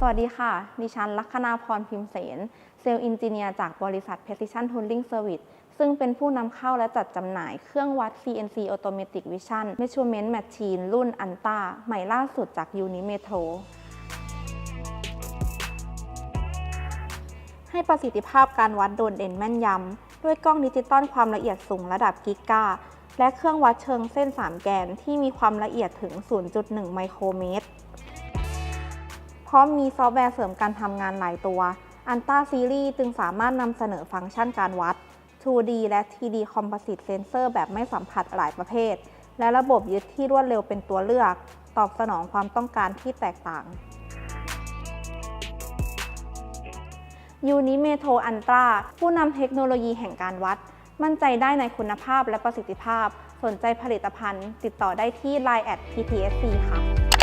สวัสดีค่ะ ดิฉันลัคนาพรพิมเสน เซลล์อินจิเนียร์จากบริษัท Precision Tooling Service ซึ่งเป็นผู้นำเข้าและจัดจำหน่ายเครื่องวัด CNC Automatic Vision Measurement Machine รุ่น Anta ใหม่ล่าสุดจาก Unimetro ให้ประสิทธิภาพการวัดโดดเด่นแม่นยำ ด้วยกล้องดิจิตอลความละเอียดสูงระดับกิกะและเครื่องวัดเชิงเส้น 3 แกนที่มีความละเอียดถึง 0.1 ไมโครเมตร พร้อมมีซอฟต์แวร์เสริมการทำงานหลายตัว Anta Series จึงสามารถนำเสนอฟังก์ชันการวัด 2D และ 3D Composite Sensor แบบไม่สัมผัสหลายประเภท และระบบยึดที่รวดเร็วเป็นตัวเลือก ตอบสนองความต้องการที่แตกต่าง Unimetro Ultra ผู้นำเทคโนโลยีแห่งการวัด มั่นใจได้ในคุณภาพและประสิทธิภาพ สนใจผลิตภัณฑ์ ติดต่อได้ที่ Line at PTSC ค่ะ